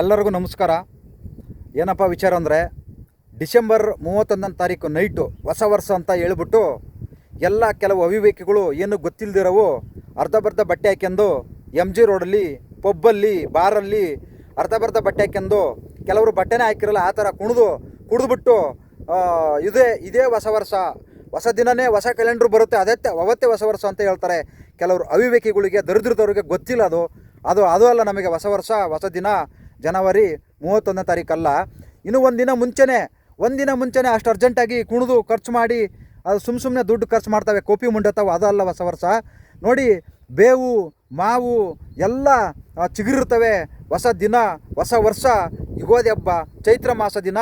ಎಲ್ಲರಿಗೂ ನಮಸ್ಕಾರ. ಏನಪ್ಪ ವಿಚಾರ ಅಂದರೆ, ಡಿಸೆಂಬರ್ ಮೂವತ್ತೊಂದನೇ ತಾರೀಕು ನೈಟು ಹೊಸ ವರ್ಷ ಅಂತ ಹೇಳ್ಬಿಟ್ಟು ಎಲ್ಲ ಕೆಲವು ಅವಿವೇಕಿಗಳು ಏನು ಗೊತ್ತಿಲ್ಲದಿರೋವು ಅರ್ಧಬರ್ಧ ಬಟ್ಟೆ ಹಾಕ್ಯಂದು ಎಂ ಜಿ ರೋಡಲ್ಲಿ, ಪಬ್ಬಲ್ಲಿ, ಬಾರಲ್ಲಿ ಅರ್ಧಬರ್ಧ ಬಟ್ಟೆ ಹಾಕ್ಯಂದು ಕೆಲವರು ಬಟ್ಟೆನೇ ಹಾಕಿರಲ್ಲ, ಆ ಥರ ಕುಣಿದು, ಕುಡಿದ್ಬಿಟ್ಟು ಇದೇ ಇದೇ ಹೊಸ ವರ್ಷ. ಹೊಸ ದಿನನೇ ಹೊಸ ಕ್ಯಾಲೆಂಡ್ರ್ ಬರುತ್ತೆ, ಅದೇ ಅವತ್ತೇ ಹೊಸ ವರ್ಷ ಅಂತ ಹೇಳ್ತಾರೆ. ಕೆಲವರು ಅವಿವೇಕಿಗಳಿಗೆ, ದರಿದ್ರದವ್ರಿಗೆ ಗೊತ್ತಿಲ್ಲ ಅದು. ಅದು ಅದು ಅಲ್ಲ ನಮಗೆ ಹೊಸ ವರ್ಷ, ಹೊಸ ದಿನ. ಜನವರಿ ಮೂವತ್ತೊಂದನೇ ತಾರೀಕಲ್ಲ. ಇನ್ನು ಒಂದು ದಿನ ಮುಂಚೆನೇ ಒಂದಿನ ಮುಂಚೆನೇ ಅಷ್ಟು ಅರ್ಜೆಂಟಾಗಿ ಕುಣಿದು ಖರ್ಚು ಮಾಡಿ, ಅದು ಸುಮ್ಮ ಸುಮ್ಮನೆ ದುಡ್ಡು ಖರ್ಚು ಮಾಡ್ತವೆ, ಕೋಪಿ ಮುಂಡತ್ತಾವೆ ಅದಲ್ಲ ಹೊಸ ವರ್ಷ. ನೋಡಿ, ಬೇವು, ಮಾವು ಎಲ್ಲ ಚಿಗುರಿರ್ತವೆ. ಹೊಸ ದಿನ, ಹೊಸ ವರ್ಷ, ಯುಗೋದಿ ಹಬ್ಬ, ಚೈತ್ರ ಮಾಸ ದಿನ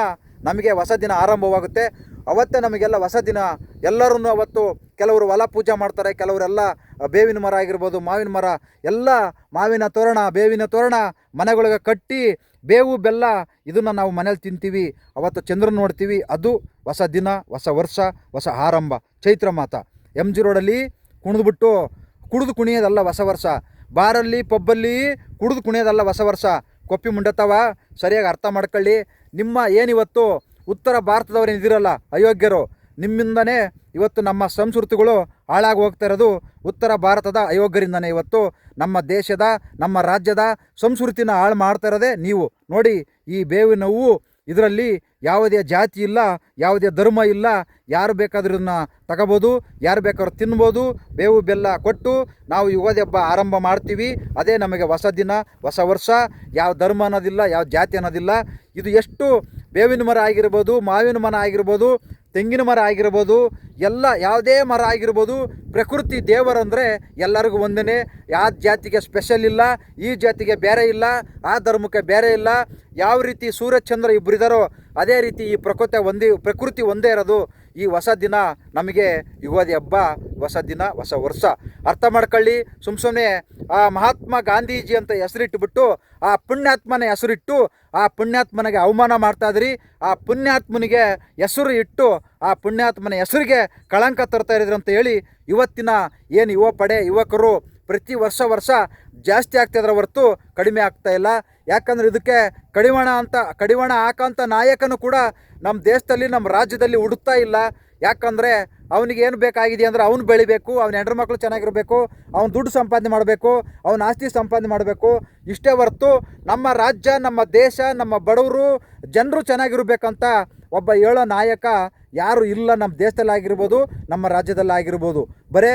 ನಮಗೆ ಹೊಸ ದಿನ ಆರಂಭವಾಗುತ್ತೆ. ಅವತ್ತೇ ನಮಗೆಲ್ಲ ಹೊಸ ದಿನ. ಎಲ್ಲರೂ ಅವತ್ತು ಕೆಲವರು ಹೊಲ ಪೂಜೆ ಮಾಡ್ತಾರೆ, ಕೆಲವರೆಲ್ಲ ಬೇವಿನ ಮರ ಆಗಿರ್ಬೋದು, ಮಾವಿನ ಮರ, ಎಲ್ಲ ಮಾವಿನ ತೋರಣ, ಬೇವಿನ ತೋರಣ ಮನೆಗಳಿಗೆ ಕಟ್ಟಿ ಬೇವು, ಬೆಲ್ಲ ಇದನ್ನು ನಾವು ಮನೇಲಿ ತಿಂತೀವಿ. ಅವತ್ತು ಚಂದ್ರನ ನೋಡ್ತೀವಿ. ಅದು ಹೊಸ ದಿನ, ಹೊಸ ವರ್ಷ, ಹೊಸ ಆರಂಭ. ಚೈತ್ರ ಮಾತ. ಎಂ ಜಿ ರೋಡಲ್ಲಿ ಕುಣಿದ್ಬಿಟ್ಟು ಕುಡಿದು ಕುಣಿಯೋದಲ್ಲ ಹೊಸ ವರ್ಷ. ಬಾರಲ್ಲಿ, ಪಬ್ಬಲ್ಲಿ ಕುಡಿದು ಕುಣಿಯೋದಲ್ಲ ಹೊಸ ವರ್ಷ. ಕೊಪ್ಪಿ ಮುಂಡತ್ತವ. ಸರಿಯಾಗಿ ಅರ್ಥ ಮಾಡ್ಕೊಳ್ಳಿ. ನಿಮ್ಮ ಏನಿವತ್ತು ಉತ್ತರ ಭಾರತದವರು ಇದಿರಲ್ಲ ಅಯೋಗ್ಯರು. ನಿಮ್ಮಿಂದನೇ ಇವತ್ತು ನಮ್ಮ ಸಂಸ್ಕೃತಿಗಳು ಹಾಳಾಗಿ ಹೋಗ್ತಾ ಇರೋದು ಉತ್ತರ ಭಾರತದ ಅಯೋಗ್ಯರಿಂದನೇ. ಇವತ್ತು ನಮ್ಮ ದೇಶದ, ನಮ್ಮ ರಾಜ್ಯದ ಸಂಸ್ಕೃತಿನ ಹಾಳು ಮಾಡ್ತಾ ಇರೋದೇ ನೀವು. ನೋಡಿ, ಈ ಬೇವಿನ ಇದರಲ್ಲಿ ಯಾವುದೇ ಜಾತಿ ಇಲ್ಲ, ಯಾವುದೇ ಧರ್ಮ ಇಲ್ಲ. ಯಾರು ಬೇಕಾದ್ರೂ ಇದನ್ನು ತಗೋಬೋದು, ಯಾರು ಬೇಕಾದ್ರೂ ತಿನ್ಬೋದು. ಬೇವು ಬೆಲ್ಲ ಕೊಟ್ಟು ನಾವು ಯುಗಾದಿ ಹಬ್ಬ ಆರಂಭ ಮಾಡ್ತೀವಿ. ಅದೇ ನಮಗೆ ಹೊಸ ದಿನ, ಹೊಸ ವರ್ಷ. ಯಾವ ಧರ್ಮ ಅನ್ನೋದಿಲ್ಲ, ಯಾವ ಜಾತಿ ಅನ್ನೋದಿಲ್ಲ. ಇದು ಎಷ್ಟು ಬೇವಿನ ಮರ ಆಗಿರ್ಬೋದು, ಮಾವಿನ ಮರ ಆಗಿರ್ಬೋದು ತೆಂಗಿನ ಮರ ಆಗಿರ್ಬೋದು, ಎಲ್ಲ ಯಾವುದೇ ಮರ ಆಗಿರ್ಬೋದು, ಪ್ರಕೃತಿ ದೇವರಂದರೆ ಎಲ್ಲರಿಗೂ ಒಂದೇ ಯಾವ ಜಾತಿಗೆ ಸ್ಪೆಷಲ್ ಇಲ್ಲ, ಈ ಜಾತಿಗೆ ಬೇರೆ ಇಲ್ಲ, ಆ ಧರ್ಮಕ್ಕೆ ಬೇರೆ ಇಲ್ಲ. ಯಾವ ರೀತಿ ಸೂರ್ಯಚಂದ್ರ ಇಬ್ಬರಿದಾರೋ ಅದೇ ರೀತಿ ಈ ಪ್ರಕೃತಿ ಒಂದೇ ಪ್ರಕೃತಿ ಒಂದೇ ಇರೋದು. ಈ ಹೊಸ ದಿನ ನಮಗೆ ಯುಗಾದಿ ಹಬ್ಬ, ಹೊಸ ದಿನ, ಹೊಸ ವರ್ಷ. ಅರ್ಥ ಮಾಡ್ಕೊಳ್ಳಿ. ಸುಮ್ಮ ಸುಮ್ಮನೆ ಆ ಮಹಾತ್ಮ ಗಾಂಧೀಜಿ ಅಂತ ಹೆಸರಿಟ್ಟುಬಿಟ್ಟು ಆ ಪುಣ್ಯಾತ್ಮನ ಹೆಸರಿಟ್ಟು, ಆ ಪುಣ್ಯಾತ್ಮನಿಗೆ ಅವಮಾನ ಮಾಡ್ತಾ ಇದ್ರಿ. ಆ ಪುಣ್ಯಾತ್ಮನಿಗೆ ಹೆಸರು ಇಟ್ಟು, ಆ ಪುಣ್ಯಾತ್ಮನ ಹೆಸರಿಗೆ ಕಳಂಕ ತರ್ತಾ ಇರಿದ್ರು ಅಂತ ಹೇಳಿ ಇವತ್ತಿನ ಏನು ಯುವ ಪಡೆ ಯುವಕರು ಪ್ರತಿ ವರ್ಷ ವರ್ಷ ಜಾಸ್ತಿ ಆಗ್ತಾಯಿದ್ರೆ ಹೊರತು ಕಡಿಮೆ ಆಗ್ತಾಯಿಲ್ಲ ಯಾಕಂದ್ರೆ ಇದಕ್ಕೆ ಕಡಿವಾಣ ಅಂತ, ಕಡಿವಾಣ ಹಾಕೋಂಥ ನಾಯಕನು ಕೂಡ ನಮ್ಮ ದೇಶದಲ್ಲಿ ನಮ್ಮ ರಾಜ್ಯದಲ್ಲಿ ಹುಡುಕ್ತಾ ಇಲ್ಲ. ಯಾಕಂದರೆ ಅವನಿಗೆ ಏನು ಬೇಕಾಗಿದೆ ಅಂದರೆ ಅವ್ನು ಬೆಳಿಬೇಕು, ಅವ್ನ ಹೆಂಡ್ರ ಮಕ್ಕಳು ಚೆನ್ನಾಗಿರಬೇಕು, ಅವ್ನು ದುಡ್ಡು ಸಂಪಾದನೆ ಮಾಡಬೇಕು, ಅವ್ನ ಆಸ್ತಿ ಸಂಪಾದನೆ ಮಾಡಬೇಕು. ಇಷ್ಟೇ ಹೊರತು ನಮ್ಮ ರಾಜ್ಯ, ನಮ್ಮ ದೇಶ, ನಮ್ಮ ಬಡವರು ಜನರು ಚೆನ್ನಾಗಿರ್ಬೇಕಂತ ಒಬ್ಬ ಹೇಳೋ ನಾಯಕ ಯಾರು ಇಲ್ಲ ನಮ್ಮ ದೇಶದಲ್ಲಿ ಆಗಿರ್ಬೋದು ನಮ್ಮ ರಾಜ್ಯದಲ್ಲಿ ಆಗಿರ್ಬೋದು ಬರೇ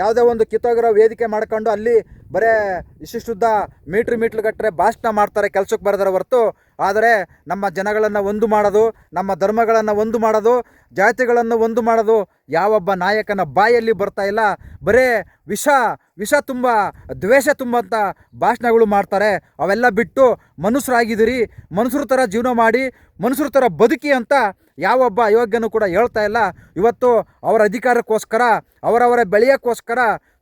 ಯಾವುದೇ ಒಂದು ಕಿತ್ತೋಗಿರೋ ವೇದಿಕೆ ಮಾಡ್ಕೊಂಡು ಅಲ್ಲಿ ಬರೇ ಇಷ್ಟಿಷ್ಟುದ್ದ ಮೀಟ್ರ್ ಮೀಟ್ರ್ ಕಟ್ಟರೆ ಭಾಷಣ ಮಾಡ್ತಾರೆ ಕೆಲಸಕ್ಕೆ ಬರೋದರ ಹೊರತು. ಆದರೆ ನಮ್ಮ ಜನಗಳನ್ನು ಒಂದು ಮಾಡೋದು, ನಮ್ಮ ಧರ್ಮಗಳನ್ನು ಒಂದು ಮಾಡೋದು, ಜಾತಿಗಳನ್ನು ಒಂದು ಮಾಡೋದು ಯಾವೊಬ್ಬ ನಾಯಕನ ಬಾಯಲ್ಲಿ ಬರ್ತಾ ಇಲ್ಲ. ಬರೇ ವಿಷ ವಿಷ ತುಂಬ, ದ್ವೇಷ ತುಂಬಂಥ ಭಾಷಣಗಳು ಮಾಡ್ತಾರೆ. ಅವೆಲ್ಲ ಬಿಟ್ಟು ಮನುಷ್ಯರಾಗಿದ್ದೀರಿ, ಮನುಷ್ಯರ ಥರ ಜೀವನ ಮಾಡಿ, ಮನುಷ್ಯರ ಥರ ಬದುಕಿ ಅಂತ ಯಾವೊಬ್ಬ ಅಯೋಗ್ಯನೂ ಕೂಡ ಹೇಳ್ತಾ ಇಲ್ಲ. ಇವತ್ತು ಅವರ ಅಧಿಕಾರಕ್ಕೋಸ್ಕರ, ಅವರವರ ಬೆಳೆಯೋಕ್ಕೋಸ್ಕರ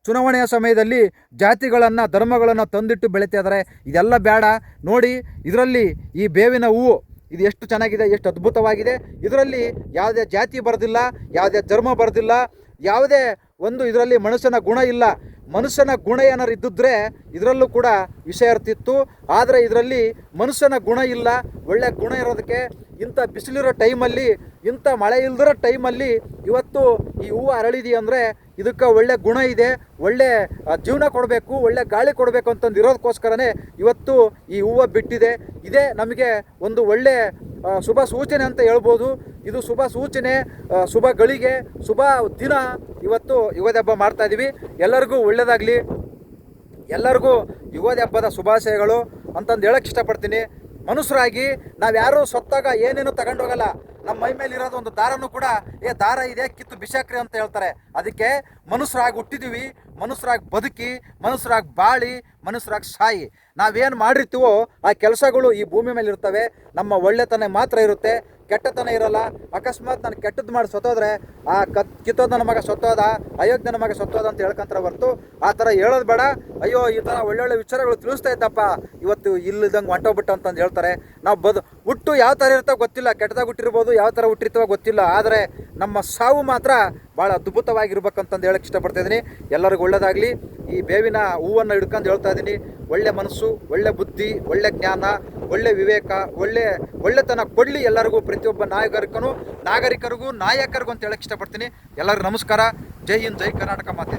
ಚುನಾವಣೆಯ ಸಮಯದಲ್ಲಿ ಜಾತಿಗಳನ್ನು, ಧರ್ಮಗಳನ್ನು ತಂದಿಟ್ಟು ಬೆಳೀತಾ ಇದೆಲ್ಲ ಬೇಡ. ನೋಡಿ, ಇದರಲ್ಲಿ ಈ ಬೇವಿನ ಹೂವು, ಇದು ಎಷ್ಟು ಚೆನ್ನಾಗಿದೆ, ಎಷ್ಟು ಅದ್ಭುತವಾಗಿದೆ. ಇದರಲ್ಲಿ ಯಾವುದೇ ಜಾತಿ ಬರೋದಿಲ್ಲ, ಯಾವುದೇ ಧರ್ಮ ಬರೋದಿಲ್ಲ, ಯಾವುದೇ ಒಂದು ಇದರಲ್ಲಿ ಮನುಷ್ಯನ ಗುಣ ಇಲ್ಲ. ಮನುಷ್ಯನ ಗುಣ ಏನಾರು ಇದ್ದಿದ್ರೆ ಇದರಲ್ಲೂ ಕೂಡ ವಿಷಯ ಇರ್ತಿತ್ತು ಆದರೆ ಇದರಲ್ಲಿ ಮನುಷ್ಯನ ಗುಣ ಇಲ್ಲ. ಒಳ್ಳೆ ಗುಣ ಇರೋದಕ್ಕೆ ಇಂಥ ಬಿಸಿಲಿರೋ ಟೈಮಲ್ಲಿ, ಇಂಥ ಮಳೆ ಇಲ್ದಿರೋ ಟೈಮಲ್ಲಿ ಇವತ್ತು ಈ ಹೂವು ಅರಳಿದಿ ಅಂದರೆ ಇದಕ್ಕೆ ಒಳ್ಳೆ ಗುಣ ಇದೆ. ಒಳ್ಳೆ ಜೀವನ ಕೊಡಬೇಕು, ಒಳ್ಳೆ ಗಾಳಿ ಕೊಡಬೇಕು ಅಂತಂದು ಇರೋದಕ್ಕೋಸ್ಕರನೇ ಇವತ್ತು ಈ ಹೂವು ಬಿಟ್ಟಿದೆ. ಇದೇ ನಮಗೆ ಒಂದು ಒಳ್ಳೆ ಶುಭ ಸೂಚನೆ ಅಂತ ಹೇಳ್ಬೋದು. ಇದು ಶುಭ ಸೂಚನೆ ಶುಭ ಗಳಿಗೆ, ಶುಭ ದಿನ ಇವತ್ತು ಯುಗಾದಿ ಹಬ್ಬ ಮಾಡ್ತಾ ಇದ್ದೀವಿ ಎಲ್ಲರಿಗೂ ಒಳ್ಳೆಯದಾಗಲಿ ಎಲ್ಲರಿಗೂ ಯುಗಾದಿ ಹಬ್ಬದ ಶುಭಾಶಯಗಳು. ಅಂತಂದು ಹೇಳಕ್ಕೆ ಇಷ್ಟಪಡ್ತೀನಿ. ಮನುಷ್ಯರಾಗಿ ನಾವು ಯಾರು ಸತ್ತಾಗ ಏನೇನು ತಗೊಂಡೋಗಲ್ಲ ನಮ್ಮ ಮೈ ಮೇಲೆ ಇರೋದು ಒಂದು ದಾರನೂ ಕೂಡ, ಏ, ದಾರ ಇದೆ, ಕಿತ್ತು ಬಿಸಾಕ್ರಿ ಅಂತ ಹೇಳ್ತಾರೆ. ಅದಕ್ಕೆ ಮನುಷ್ಯರಾಗಿ ಹುಟ್ಟಿದೀವಿ, ಮನುಷ್ಯರಾಗಿ ಬದುಕಿ, ಮನುಷ್ಯರಾಗಿ ಬಾಳಿ, ಮನುಷ್ಯರಾಗಿ ಸಾಯಿ ನಾವೇನು ಮಾಡಿರ್ತೀವೋ ಆ ಕೆಲಸಗಳು ಈ ಭೂಮಿ ಮೇಲೆ ಇರ್ತವೆ. ನಮ್ಮ ಒಳ್ಳೆತನ ಮಾತ್ರ ಇರುತ್ತೆ. ಕೆಟ್ಟತನ ಇರಲ್ಲ. ಅಕಸ್ಮಾತ್ ನಾನು ಕೆಟ್ಟದ್ದು ಮಾಡಿ ಸತ್ತೋದ್ರೆ, ಆ ಕತ್ ಕಿತ್ತೋದ್ ನನ್ನ ಮಗ ಸತ್ತೋದ ಅಯೋಗ್ಯ ನನ್ನ ಮಗ ಸತ್ತೋದ ಅಂತ ಹೇಳ್ಕೊಂತಾರೆ ಹೊರ್ತು, ಆ ಥರ ಹೇಳೋದು ಬೇಡ. ಅಯ್ಯೋ, ಈ ಥರ ಒಳ್ಳೊಳ್ಳೆ ವಿಚಾರಗಳು ತಿಳಿಸ್ತಾ ಇದ್ದಪ್ಪ. ಇವತ್ತು ಇಲ್ಲದಂಗೆ ಹೊಂಟೋಗ್ಬಿಟ್ಟು ಅಂತಂದು ಹೇಳ್ತಾರೆ. ನಾವು ಬದು, ಹುಟ್ಟು ಯಾವ ಥರ ಇರ್ತಾವ ಗೊತ್ತಿಲ್ಲ. ಕೆಟ್ಟದಾಗ ಹುಟ್ಟಿರ್ಬೋದು, ಯಾವ ಥರ ಹುಟ್ಟಿರ್ತಾವ ಗೊತ್ತಿಲ್ಲ. ಆದರೆ ನಮ್ಮ ಸಾವು ಮಾತ್ರ ಭಾಳ ಅದ್ಭುತವಾಗಿರ್ಬೇಕಂತಂದು ಹೇಳಕ್ಕೆ ಇಷ್ಟಪಡ್ತಾ ಇದ್ದೀನಿ. ಎಲ್ಲರಿಗೂ ಒಳ್ಳೆಯದಾಗಲಿ ಈ ಬೇವಿನ ಹೂವನ್ನು ಹಿಡ್ಕೊಂಡು ಹೇಳ್ತಾ ಇದ್ದೀನಿ. ಒಳ್ಳೆ ಮನಸ್ಸು, ಒಳ್ಳೆ ಬುದ್ಧಿ, ಒಳ್ಳೆ ಜ್ಞಾನ ಒಳ್ಳೆ ವಿವೇಕ, ಒಳ್ಳೆ ಒಳ್ಳೆತನ ಕೊಡಲಿ ಎಲ್ಲರಿಗೂ, ಪ್ರತಿಯೊಬ್ಬ ನಾಯಕರಿಗೂ, ನಾಗರಿಕರಿಗೂ, ನಾಯಕರಿಗೂ ಅಂತ ಹೇಳಕ್ಕೆ ಇಷ್ಟಪಡ್ತೀನಿ. ಎಲ್ಲರಿಗೂ ನಮಸ್ಕಾರ. ಜೈ ಹಿಂದ್, ಜೈ ಕರ್ನಾಟಕ ಮಾತೆ.